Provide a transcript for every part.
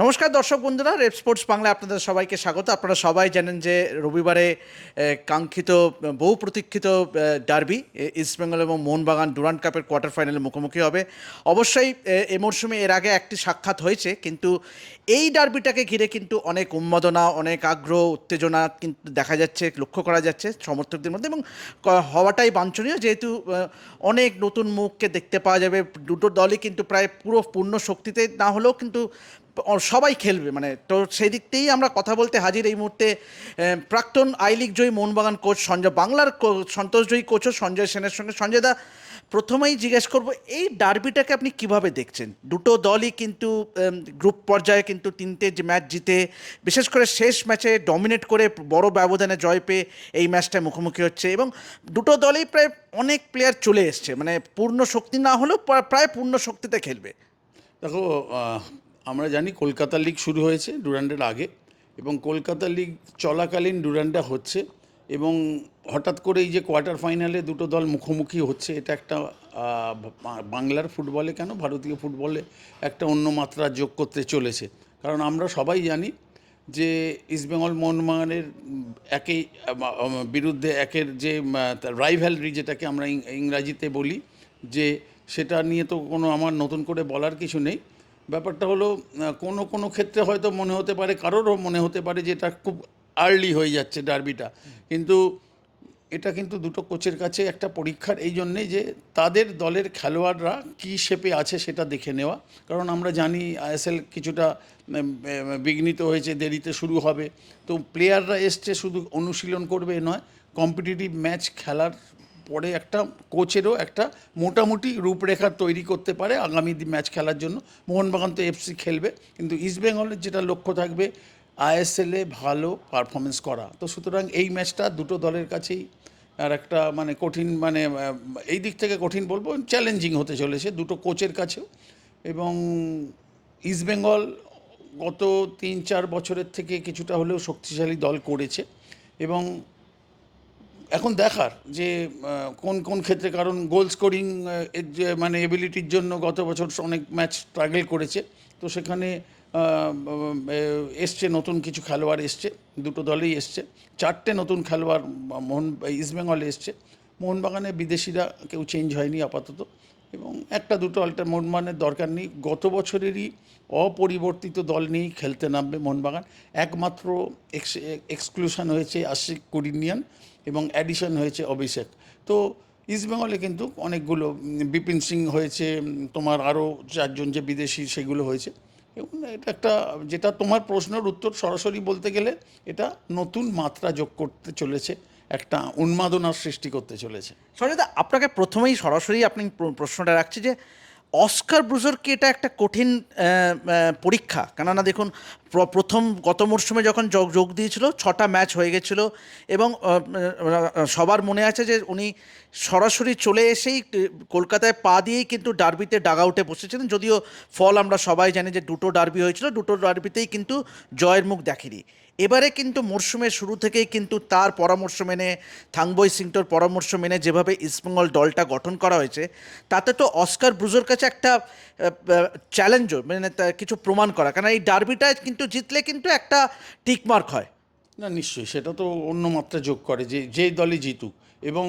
নমস্কার দর্শক বন্ধুরা, রেড স্পোর্টস বাংলা আপনাদের সবাইকে স্বাগত। আপনারা সবাই জানেন যে রবিবারে কাঙ্ক্ষিত বহু প্রতীক্ষিত ডার্বি ইস্টবেঙ্গল এবং মোহনবাগান ডুরান্ড কাপের কোয়ার্টার ফাইনালে মুখোমুখি হবে। অবশ্যই, এ মরশুমে এর আগে একটি সাক্ষাৎ হয়েছে, কিন্তু এই ডার্বিটাকে ঘিরে কিন্তু অনেক উন্মাদনা, অনেক আগ্রহ, উত্তেজনা কিন্তু দেখা যাচ্ছে, লক্ষ্য করা যাচ্ছে সমর্থকদের মধ্যে এবং হওয়াটাই বাঞ্ছনীয়। যেহেতু অনেক নতুন মুখকে দেখতে পাওয়া যাবে, দুটো দলই কিন্তু প্রায় পুরো পূর্ণ শক্তিতে, না হলেও কিন্তু সবাই খেলবে মানে তো সেই দিক থেকেই আমরা কথা বলতে হাজির এই মুহূর্তে প্রাক্তন আই লিগ জয়ী মোহনবাগান কোচ সঞ্জয়, বাংলার সন্তোষজয়ী কোচও সঞ্জয় সেনের সঙ্গে। সঞ্জয় দা, প্রথমেই জিজ্ঞেস করব, এই ডার্বিটাকে আপনি কীভাবে দেখছেন? দুটো দলই কিন্তু গ্রুপ পর্যায়ে কিন্তু তিনটে যে ম্যাচ জিতে, বিশেষ করে শেষ ম্যাচে ডমিনেট করে বড় ব্যবধানে জয় পেয়ে এই ম্যাচটায় মুখোমুখি হচ্ছে এবং দুটো দলেই প্রায় অনেক প্লেয়ার চলে এসছে মানে পূর্ণ শক্তি না হলেও প্রায় পূর্ণ শক্তিতে খেলবে। দেখো আমরা জানি কলকাতা লিগ শুরু হয়েছে ডুরান্ডের আগে এবং কলকাতা লিগ চলাকালীন ডুরান্ডা হচ্ছে এবং হঠাৎ করে এই যে কোয়ার্টার ফাইনালে দুটো দল মুখোমুখি হচ্ছে, এটা একটা বাংলার ফুটবলে কেন? ভারতীয় ফুটবলে একটা অন্য মাত্রা যোগ করতে চলেছে। কারণ আমরা সবাই জানি যে ইস্টবেঙ্গল মোহনবাগানের একেই বিরুদ্ধে একের যে রাইভ্যালরি যেটাকে আমরা ইংরাজিতে বলি, যে সেটা নিয়ে তো কোনো আমার নতুন করে বলার কিছু নেই। ব্যাপারটা হলো কোনো কোনো ক্ষেত্রে হয়তো মনে হতে পারে, কারোরও মনে হতে পারে যে এটা খুব আর্লি হয়ে যাচ্ছে ডার্বিটা কিন্তু এটা কিন্তু দুটো কোচের কাছে একটা পরীক্ষার এই জন্যে যে তাদের দলের খেলোয়াড়রা কী শেপে আছে সেটা দেখে নেওয়া। কারণ আমরা জানি আইএসএল কিছুটা বিঘ্নিত হয়েছে, দেরিতে শুরু হবে। তো প্লেয়াররা এসছে শুধু অনুশীলন করবে নয় কম্পিটিটিভ ম্যাচ খেলার পরে একটা কোচেরও একটা মোটামুটি রূপরেখা তৈরি করতে পারে আগামী দিন ম্যাচ খেলার জন্য। মোহনবাগান তো এফসি খেলবে, কিন্তু ইস্টবেঙ্গলের যেটা লক্ষ্য থাকবে, আইএসএলে ভালো পারফরমেন্স করা। তো সুতরাং এই ম্যাচটা দুটো দলের কাছেই আর একটা মানে কঠিন মানে এই দিক থেকে কঠিন বলব, চ্যালেঞ্জিং হতে চলেছে দুটো কোচের কাছেও। এবং ইস্টবেঙ্গল গত তিন চার বছরের থেকে কিছুটা হলেও শক্তিশালী দল করেছে। এবং এখন দেখার যে কোন কোন ক্ষেত্রে, কারণ গোল স্কোরিং এর মানে এবিলিটির জন্য গত বছর অনেক ম্যাচ স্ট্রাগল করেছে। তো সেখানে এসছে নতুন কিছু খেলোয়াড় এসছে, দুটো দলেই এসছে। চারটে নতুন খেলোয়াড়, মোহন, ইস্টবেঙ্গলে এসছে। মোহনবাগানে বিদেশিরা কেউ চেঞ্জ হয়নি আপাতত। এবং একটা দুটো অল্টার মোহনবাগানের দরকার নেই। গত বছরেরই অপরিবর্তিত দল নিয়েই খেলতে নামবে মোহনবাগান। একমাত্র এক্সক্লুশন হয়েছে আশিক কুরিনিয়ান এবং অ্যাডিশন হয়েছে অভিষেক। তো ইস্টবেঙ্গলে কিন্তু অনেকগুলো বিপিন সিং হয়েছে তোমার আরও চারজন যে বিদেশি সেগুলো হয়েছে। এবং এটা একটা, যেটা তোমার প্রশ্নের উত্তর সরাসরি বলতে গেলে এটা নতুন মাত্রা যোগ করতে চলেছে। একটা উন্মাদনার সৃষ্টি করতে চলেছে। সঞ্জয় দা আপনাকে প্রথমেই সরাসরি আপনি প্রশ্নটা রাখছি যে, অস্কার ব্রুজোর কি এটা একটা কঠিন পরীক্ষা? কেননা দেখুন, প্র- প্রথম গত মরশুমে যখন যোগ যোগ দিয়েছিল, ছটা ম্যাচ হয়ে গেছিল এবং সবার মনে আছে যে, উনি সরাসরি চলে এসেই কলকাতায় পা দিয়েই কিন্তু ডার্বিতে ডাগ আউটে বসেছিলেন। যদিও ফল আমরা সবাই জানি যে, দুটো ডার্বি হয়েছিল, দুটো ডার্বিতেই কিন্তু জয়ের মুখ দেখেনি। এবারে কিন্তু মরশুমের শুরু থেকেই কিন্তু তার পরামর্শ মেনে থাংবই সিংটোর পরামর্শ মেনে যেভাবে ইস্টবেঙ্গল দলটা গঠন করা হয়েছে, তাতে তো অস্কার ব্রুজোর কাছে একটা চ্যালেঞ্জও মানে কিছু প্রমাণ করা। কারণ এই ডার্বিটায় কিন্তু জিতলে কিন্তু একটা টিকমার্ক হয়। না, নিশ্চয়ই, সেটা তো অন্য মাত্রা যোগ করে, যে, যেই দলই জিতুক। এবং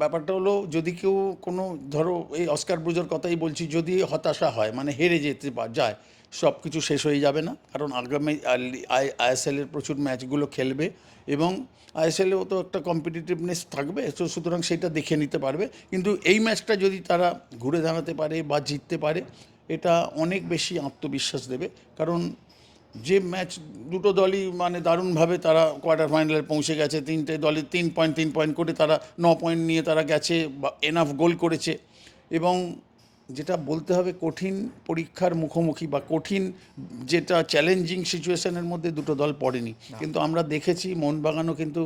ব্যাপারটা হলো, যদি কেউ কোনো, ধরো, এই অস্কার ব্রুজোর কথাই বলছি, যদি হতাশা হয় মানে হেরে যেতে যায় সব কিছু শেষ হয়ে যাবে না। কারণ আগামী আইএসএলের প্রচুর ম্যাচগুলো খেলবে এবং আইএসএলেও তো একটা কম্পিটিটিভনেস থাকবে, তো সুতরাং সেটা দেখে নিতে পারবে। কিন্তু এই ম্যাচটা যদি তারা ঘুরে দাঁড়াতে পারে বা জিততে পারে, এটা অনেক বেশি আত্মবিশ্বাস দেবে। কারণ যে ম্যাচ দুটো দলই মানে দারুণভাবে তারা কোয়ার্টার ফাইনালে পৌঁছে গেছে, তিনটে দলে তিন পয়েন্ট তিন পয়েন্ট করে তারা ন পয়েন্ট নিয়ে তারা গেছে বা এনাফ গোল করেছে এবং যেটা বলতে হবে কঠিন পরীক্ষার মুখোমুখি বা কঠিন যেটা চ্যালেঞ্জিং সিচুয়েশনের মধ্যে দুটো দল পড়েনি। কিন্তু আমরা দেখেছি মোহনবাগানও কিন্তু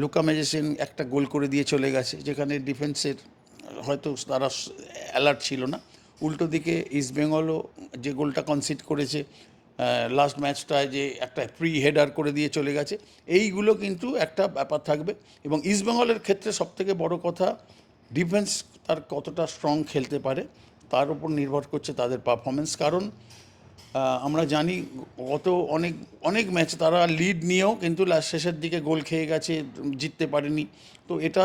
লুকা ম্যাজিসিয়ান একটা গোল করে দিয়ে চলে গেছে যেখানে ডিফেন্সের হয়তো তারা অ্যালার্ট ছিল না। উল্টো দিকে ইস্টবেঙ্গলও যে গোলটা কনসিড করেছে লাস্ট ম্যাচটায় যে একটা প্রি হেডার করে দিয়ে চলে গেছে এইগুলো কিন্তু একটা ব্যাপার থাকবে। এবং ইস্টবেঙ্গলের ক্ষেত্রে সবথেকে বড় কথা ডিফেন্স তার কতটা স্ট্রং খেলতে পারে, তার উপর নির্ভর করছে তাদের পারফরমেন্স কারণ আমরা জানি গত অনেক অনেক ম্যাচ তারা লিড নিয়েও কিন্তু লাস্ট শেষের দিকে গোল খেয়ে গেছে, জিততে পারেনি। তো এটা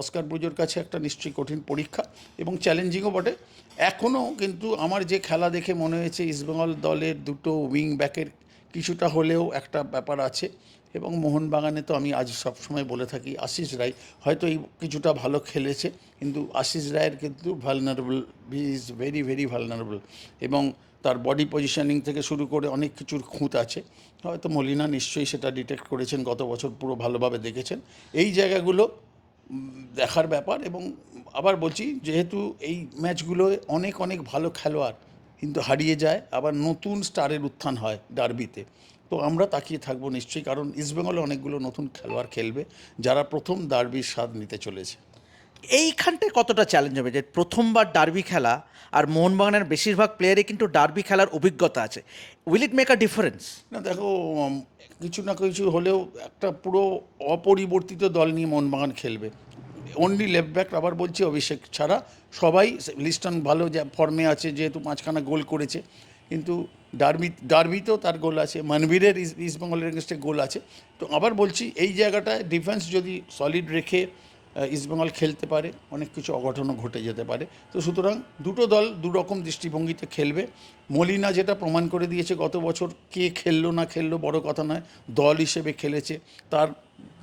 অস্কার ব্রুজোর কাছে একটা নিশ্চয়ই কঠিন পরীক্ষা এবং চ্যালেঞ্জিংও বটে। এখনও কিন্তু আমার যে খেলা দেখে মনে হয়েছে, ইস্টবেঙ্গল দলের দুটো উইং ব্যাকের কিছুটা হলেও একটা ব্যাপার আছে। এবং মোহনবাগানে তো আমি আজ সবসময় বলে থাকি আশিস রায়। হয়তো এই কিছুটা ভালো খেলেছে, কিন্তু আশিস রায়ের কিন্তু vulnerable he is very very vulnerable এবং তার বডি পজিশনিং থেকে শুরু করে অনেক কিছুর খুঁত আছে। হয়তো মলিনা নিশ্চয়ই সেটা ডিটেক্ট করেছেন, গত বছর পুরো ভালোভাবে দেখেছেন। এই জায়গাগুলো দেখার ব্যাপার এবং আবার বলছি, যেহেতু এই ম্যাচগুলোয় অনেক অনেক ভালো খেলোয়াড়, কিন্তু হারিয়ে যায়, আবার নতুন স্টারের উত্থান হয় ডার্বিতে তো আমরা তাকিয়ে থাকব নিশ্চয়ই কারণ ইস্টবেঙ্গলে অনেকগুলো নতুন খেলোয়াড় খেলবে যারা প্রথম ডার্বির স্বাদ নিতে চলেছে। এইখানটায় কতটা চ্যালেঞ্জ হবে? যে প্রথমবার ডার্বি খেলা আর মোহনবাগানের বেশিরভাগ প্লেয়ারই কিন্তু ডার্বি খেলার অভিজ্ঞতা আছে। Will it make a difference না দেখো কিছু না কিছু হলেও একটা পুরো অপরিবর্তিত দল নিয়ে মোহনবাগান খেলবে। অনলি লেফট ব্যাক আবার বলছি অভিষেক ছাড়া। সবাই লিস্টন ভালো যে ফর্মে আছে যেহেতু পাঁচখানা গোল করেছে। কিন্তু ডার্বি, ডার্বিতেও তার গোল আছে মানবীরের ইস- ইস্টবেঙ্গলের এগেনস্টে গোল আছে। তো আবার বলছি, এই জায়গাটায় ডিফেন্স যদি সলিড রেখে ইস্টবেঙ্গল খেলতে পারে, অনেক কিছু অঘটনও ঘটে যেতে পারে। তো সুতরাং দুটো দল দু রকম দৃষ্টিভঙ্গিতে খেলবে। মলিনা যেটা প্রমাণ করে দিয়েছে, গত বছর কে খেললো না খেললো বড় কথা নয়, দল হিসেবে খেলেছে। তার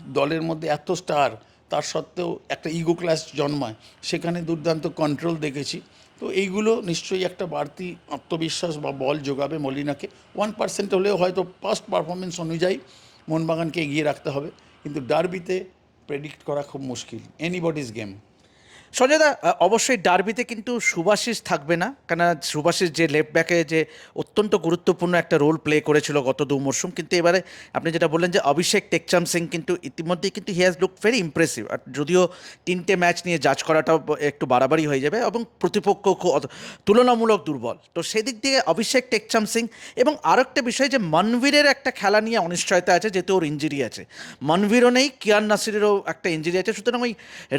দলের মধ্যে এত স্টার তার সত্ত্বেও একটা ইগো ক্লাস জন্মায়। সেখানে দুর্দান্ত কন্ট্রোল দেখেছি। তো এইগুলো নিশ্চয়ই একটা বাড়তি আত্মবিশ্বাস বা বল যোগাবে মলিনাকে। ওয়ান পার্সেন্ট হলেও হয়তো ফার্স্ট পারফরমেন্স অনুযায়ী মোহনবাগানকে এগিয়ে রাখতে হবে। কিন্তু ডার্বিতে প্রেডিক্ট করা খুব মুশকিল। এনিবডিজ গেম সঞ্জয়দা অবশ্যই ডার্বিতে কিন্তু সুভাশিস থাকবে না। কেন সুভাশিস যে লেফট ব্যাকে যে অত্যন্ত গুরুত্বপূর্ণ একটা রোল প্লে করেছিল গত দু মরশুম কিন্তু এবারে আপনি যেটা বললেন যে অভিষেক টেকচাম সিং কিন্তু ইতিমধ্যেই কিন্তু he has look very impressive আর যদিও তিনটে ম্যাচ নিয়ে জাজ করাটাও একটু বাড়াবাড়ি হয়ে যাবে এবং প্রতিপক্ষ তুলনামূলক দুর্বল। তো সেদিক দিয়ে অভিষেক টেকচাম সিং এবং আরেকটা বিষয় যে মনবীরের একটা খেলা নিয়ে অনিশ্চয়তা আছে, যেহেতু ওর ইঞ্জুরি আছে। মনবীরও নেই, কিয়ান নাসিরেরও একটা ইঞ্জুরি আছে। সুতরাং ওই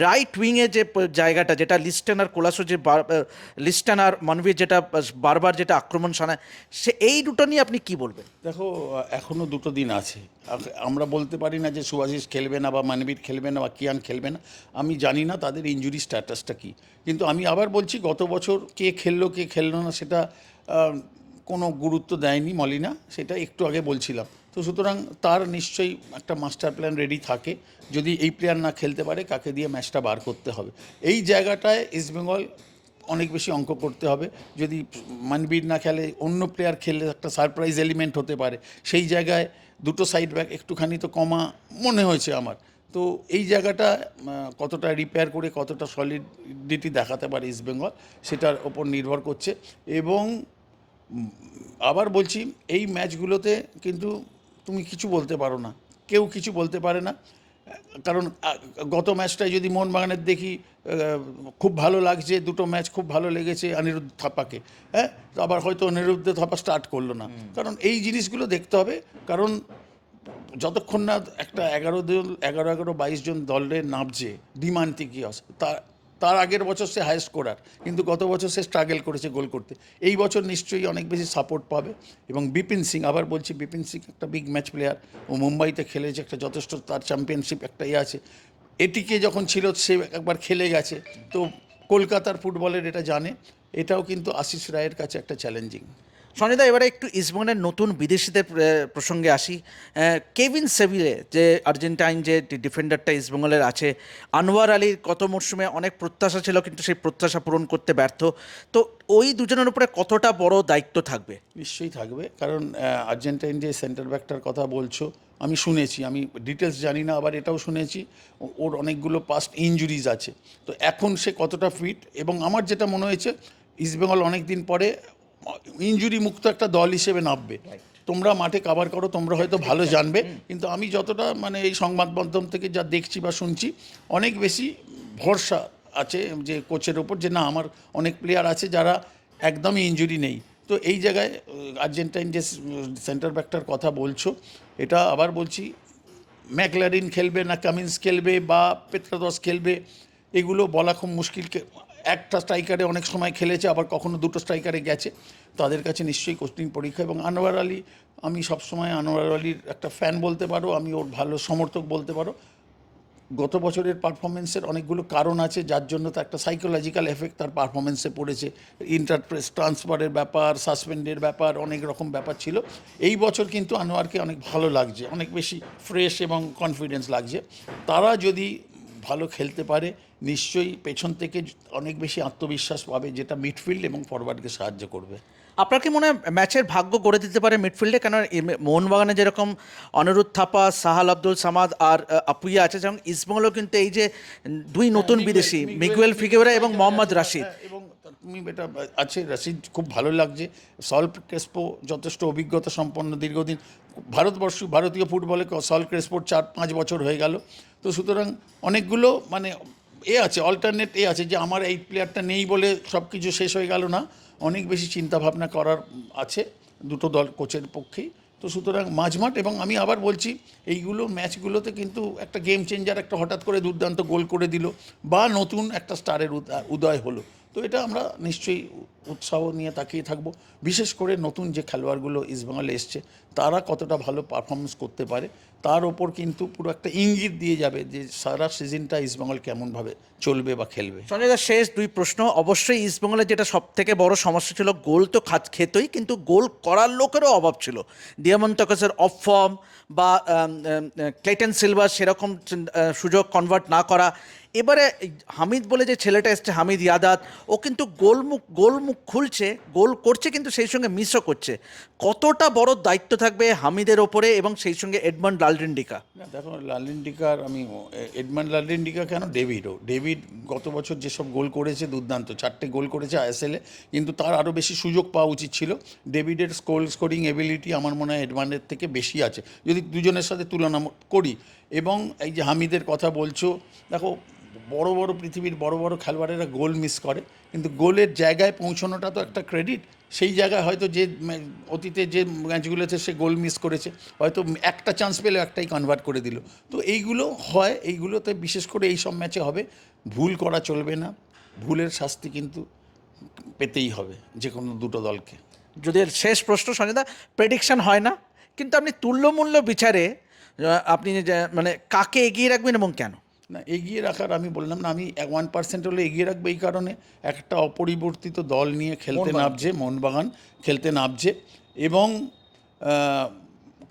রাইট উইংয়ে যে জায়গাটা, যেটা লিস্টেন আর কোলাসো যে লিস্টেন আর মনবীর যেটা বারবার যেটা আক্রমণ শানায়, সে এই দুটো নিয়ে আপনি কি বলবেন? দেখো এখনও দুটো দিন আছে। আমরা বলতে পারি না যে সুভাষিস খেলবে না বা মানবীর খেলবে না বা কিয়ান খেলবে না। আমি জানি না তাদের ইঞ্জুরি স্ট্যাটাসটা কী। কিন্তু আমি আবার বলছি, গত বছর কে খেললো কে খেললো না, সেটা কোনো গুরুত্ব দেয়নি মলিনা, সেটা একটু আগে বলছিলাম। তো সুতরাং তার নিশ্চয়ই একটা মাস্টার প্ল্যান রেডি থাকে, যদি এই প্লেয়ার না খেলতে পারে, কাকে দিয়ে ম্যাচটা বার করতে হবে। এই জায়গাটায় ইস্টবেঙ্গল অনেক বেশি অঙ্ক করতে হবে। যদি মানবীর না খেলে, অন্য প্লেয়ার খেললে একটা সারপ্রাইজ এলিমেন্ট হতে পারে। সেই জায়গায় দুটো সাইড ব্যাক একটুখানি তো কমা মনে হয়েছে আমার। তো এই জায়গাটা কতটা রিপেয়ার করে কতটা সলিডিটি দেখাতে পারে ইস্টবেঙ্গল সেটার ওপর নির্ভর করছে। এবং আবার বলছি, এই ম্যাচগুলোতে কিন্তু তুমি কিছু বলতে পারো না। কেউ কিছু বলতে পারে না। কারণ গত ম্যাচটায় যদি মোহনবাগানের দেখি খুব ভালো লাগছে দুটো ম্যাচ খুব ভালো লেগেছে অনিরুদ্ধ থাপাকে হ্যাঁ? তো আবার হয়তো অনিরুদ্ধ থাপা স্টার্ট করল না। কারণ এই জিনিসগুলো দেখতে হবে। কারণ যতক্ষণ না একটা এগারো জন এগারো এগারো বাইশ জন দলের নামছে ডিমান্ড কি তার তার আগের বছর সে হাই স্কোরার কিন্তু গত বছর সে স্ট্রাগল করেছে গোল করতে। এই বছর নিশ্চয়ই অনেক বেশি সাপোর্ট পাবে। এবং বিপিন সিং, আবার বলছি বিপিন সিং একটা বিগ ম্যাচ প্লেয়ার ও মুম্বাইতে খেলেছে একটা যথেষ্ট তার চ্যাম্পিয়নশিপ একটা ইয়ে আছে। এটিকে যখন ছিল, সে একবার খেলে গেছে। তো কলকাতার ফুটবলের এটা জানে। এটাও কিন্তু আশিস রায়ের কাছে একটা চ্যালেঞ্জিং সঞ্জয়দা এবারে একটু ইসবঙ্গের নতুন বিদেশিদের প্রসঙ্গে আসি। কেভিন সেভিলে, যে আর্জেন্টাইন যে ডিফেন্ডারটা ইসবঙ্গলের আছে, আনোয়ার আলীর গত মরশুমে অনেক প্রত্যাশা ছিল, কিন্তু সেই প্রত্যাশা পূরণ করতে ব্যর্থ। তো ওই দুজনের উপরে কতটা বড় দায়িত্ব থাকবে? নিশ্চয়ই থাকবে। কারণ আর্জেন্টাইন যে সেন্টার ব্যাকটার কথা বলছো, আমি শুনেছি, আমি ডিটেলস জানি না, আবার এটাও শুনেছি ওর অনেকগুলো পাস্ট ইঞ্জুরিজ আছে। তো এখন সে কতটা ফিট এবং আমার যেটা মনে হয়েছে ইস্টবেঙ্গল অনেক দিন পরে ইনজুরি মুক্ত একটা দল হিসেবে নামবে। তোমরা মাঠে কাভার করো তোমরা হয়তো ভালো জানবে। কিন্তু আমি যতটা মানে এই সংবাদ মাধ্যম থেকে যা দেখছি বা শুনছি অনেক বেশি ভরসা আছে যে কোচের ওপর যে না আমার অনেক প্লেয়ার আছে যারা একদমই ইনজুরি নেই। তো এই জায়গায় আর্জেন্টাইন যে সেন্টার ব্যাকটার কথা বলছো এটা আবার বলছি ম্যাকলারিন খেলবে না কামিন্স খেলবে বা পেত্রাদস খেলবে এগুলো বলা খুব মুশকিল একটা স্ট্রাইকারে অনেক সময় খেলেছে, আবার কখনো দুটো স্ট্রাইকারে গেছে। তাদের কাছে নিশ্চয়ই কঠিন পরীক্ষা এবং আনোয়ার আলী, আমি সবসময় আনোয়ার আলীর একটা ফ্যান বলতে পারো, আমি ওর ভালো সমর্থক বলতে পারো। গত বছরের পারফরমেন্সের অনেকগুলো কারণ আছে, যার জন্য তো একটা সাইকোলজিক্যাল এফেক্ট তার পারফরমেন্সে পড়েছে। ইন্টারপ্রেস ট্রান্সফারের ব্যাপার সাসপেন্ডের ব্যাপার, অনেক রকম ব্যাপার ছিল। এই বছর কিন্তু আনোয়ারকে অনেক ভালো লাগছে, অনেক বেশি ফ্রেশ এবং কনফিডেন্স লাগছে। তারা যদি ভালো খেলতে পারে, নিশ্চয়ই পেছন থেকে অনেক বেশি আত্মবিশ্বাস পাবে, যেটা মিডফিল্ড এবং ফরওয়ার্ডকে সাহায্য করবে। আপনার কি মনে হয় ম্যাচের ভাগ্য গড়ে দিতে পারে মিডফিল্ডে? কেন মোহনবাগানে যেরকম অনিরুদ্ধ থাপা সাহাল আব্দুল সামাদ আর আপুইয়া আছে যেমন ইসমঙ্গলও কিন্তু এই যে দুই নতুন বিদেশি মিগুয়েল ফিগেরা এবং মোহাম্মদ রাশিদ। হ্যাঁ, এবং তুমি এটা আছে রাশিদ খুব ভালো লাগছে। সল্ভ ক্রেসপো যথেষ্ট অভিজ্ঞতা সম্পন্ন দীর্ঘদিন। ভারতবর্ষ ভারতীয় ফুটবলে সল্ভ ক্রেসপোর চার পাঁচ বছর হয়ে গেল। তো সুতরাং অনেকগুলো মানে এ আছে অল্টারনেট এ আছে যে আমার এই প্লেয়ারটা নেই বলে সব কিছু শেষ হয়ে গেল না। অনেক বেশি চিন্তাভাবনা করার আছে দুটো দল কোচের পক্ষেই। তো সুতরাং মাঝমাঠ এবং আমি আবার বলছি, এইগুলো ম্যাচগুলোতে কিন্তু একটা গেম চেঞ্জার একটা হঠাৎ করে দুর্দান্ত গোল করে দিল বা নতুন একটা স্টারের উদয় হলো। তো এটা আমরা নিশ্চয়ই উৎসাহ নিয়ে তাকিয়ে থাকব। বিশেষ করে নতুন যে খেলোয়াড়গুলো ইস্টবেঙ্গলে এসছে, তারা কতটা ভালো পারফরমেন্স করতে পারে, তার ওপর কিন্তু পুরো একটা ইঙ্গিত দিয়ে যাবে যে সারা সিজনটা ইস্টবেঙ্গল কেমনভাবে চলবে বা খেলবে। সঞ্জয় শেষ দুই প্রশ্ন। অবশ্যই ইস্টবেঙ্গলের যেটা সব থেকে বড় সমস্যা ছিল, গোল তো খাত খেতই, কিন্তু গোল করার লোকেরও অভাব ছিল। ডিয়ামন্তকাসের অফ ফর্ম বা ক্লেটন সিলভার সেরকম সুযোগ কনভার্ট না করা এবারে হামিদ বলে যে ছেলেটা এসছে, হামিদ ইয়াদাত, ও কিন্তু গোলমুখ গোলমুখ খুলছে, গোল করছে কিন্তু সেই সঙ্গে মিসও করছে। কতটা বড় দায়িত্ব থাকবে হামিদের ওপরে এবং সেই সঙ্গে এডমন্ড লালরিন্ডিকা? না, দেখো লালিন্ডিকার আমি, এডমান্ড লালিন্ডিকা কেন? ডেভিডও ডেভিড গত বছর যেসব গোল করেছে, দুর্দান্ত। চারটে গোল করেছে আইএসএলে কিন্তু তার আরও বেশি সুযোগ পাওয়া উচিত ছিল। ডেভিডের স্কোল স্কোরিং এবিলিটি আমার মনে হয় এডমান্ডের থেকে বেশি আছে। যদি দুজনের সাথে তুলনা করি এবং এই যে হামিদের কথা বলছো, দেখো, বড় বড় পৃথিবীর বড় বড় খেলোয়াড়েরা গোল মিস করে, কিন্তু গোলের জায়গায় পৌঁছানোটা তো একটা ক্রেডিট সেই জায়গায় হয়তো যে অতীতে যে ম্যাচগুলোতে সে গোল মিস করেছে, হয়তো একটা চান্স পেলেও একটাই কনভার্ট করে দিল। তো এইগুলো হয়, এইগুলোতে বিশেষ করে এই সব ম্যাচে হবে। ভুল করা চলবে না, ভুলের শাস্তি কিন্তু পেতেই হবে যে কোনো দুটো দলকে। যদি শেষ প্রশ্ন সঞ্জয়দা প্রেডিকশন হয় না, কিন্তু আপনি তুল্যমূল্য বিচারে আপনি যে মানে কাকে এগিয়ে রাখবেন এবং কেন? না এগিয়ে রাখার আমি বললাম না আমি ওয়ান পার্সেন্ট হলে এগিয়ে রাখব এই কারণে। একটা অপরিবর্তিত দল নিয়ে খেলতে। নামছে মোহনবাগান খেলতে নামছে এবং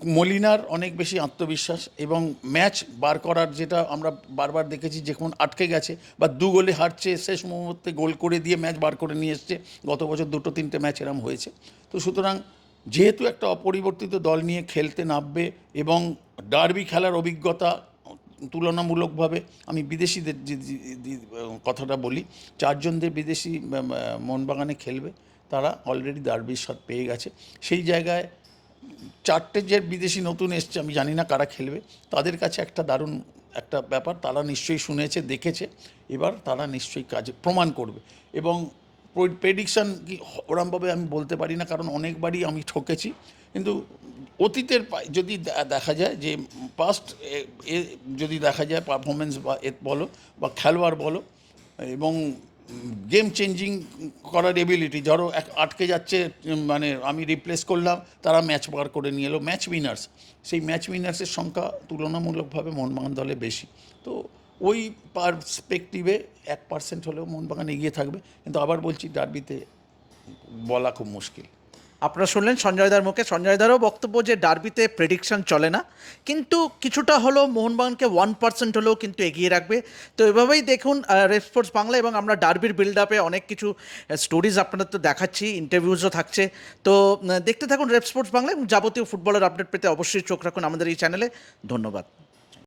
মলিনার অনেক বেশি আত্মবিশ্বাস এবং ম্যাচ বার করার যেটা আমরা বারবার দেখেছি যখন আটকে গেছে বা দু গোলে হারছে শেষ মুহূর্তে গোল করে দিয়ে ম্যাচ বার করে নিয়ে এসছে গত বছর দুটো তিনটে ম্যাচ এরম হয়েছে। তো সুতরাং যেহেতু একটা অপরিবর্তিত দল নিয়ে খেলতে নামবে এবং ডার্বি খেলার অভিজ্ঞতা তুলনামূলকভাবে আমি বিদেশিদের কথাটা বলি চারজনদের বিদেশি আহ, মোহনবাগানে খেলবে তারা অলরেডি ডার্বির স্বাদ পেয়ে গেছে। সেই জায়গায় চারটে যে বিদেশি নতুন এসছে আমি জানি না কারা খেলবে তাদের কাছে একটা দারুণ একটা ব্যাপার তারা নিশ্চয়ই শুনেছে দেখেছে এবার তারা নিশ্চয়ই কাজে প্রমাণ করবে। এবং প্রেডিকশান কি ওরমভাবে আমি বলতে পারি না, কারণ অনেকবারই আমি ঠকেছি। কিন্তু অতীতের যদি দেখা যায় যে পাস্ট যদি দেখা যায় পারফরমেন্স বা এ বলো বা খেলোয়াড় বলো, এবং গেম চেঞ্জিং করার এবিলিটি ধরো এক আটকে যাচ্ছে মানে আমি রিপ্লেস করলাম, তারা ম্যাচ বার করে নিয়ে এলো ম্যাচ উইনার্স সেই ম্যাচ উইনার্সের সংখ্যা তুলনামূলকভাবে মোহনবাগান দলে বেশি। তো ওই পারস্পেক্টিভে এক পার্সেন্ট হলেও মোহনবাগান এগিয়ে থাকবে। কিন্তু আবার বলছি, ডার্বিতে বলা খুব মুশকিল। আপনারা শুনলেন সঞ্জয়দার মুখে। সঞ্জয়দারও বক্তব্য যে ডার্বিতে প্রেডিকশন চলে না, কিন্তু কিছুটা হলেও মোহনবাগানকে ওয়ান পার্সেন্ট হলেও কিন্তু এগিয়ে রাখবে। তো এভাবেই দেখুন রেড স্পোর্টস বাংলা এবং আমরা ডার্বির বিল্ড আপে অনেক কিছু স্টোরিজ আপনাদের তো দেখাচ্ছি ইন্টারভিউজও থাকছে। তো দেখতে থাকুন রেড স্পোর্টস বাংলা এবং যাবতীয় ফুটবলের আপডেট পেতে অবশ্যই চোখ রাখুন আমাদের এই চ্যানেলে ধন্যবাদ।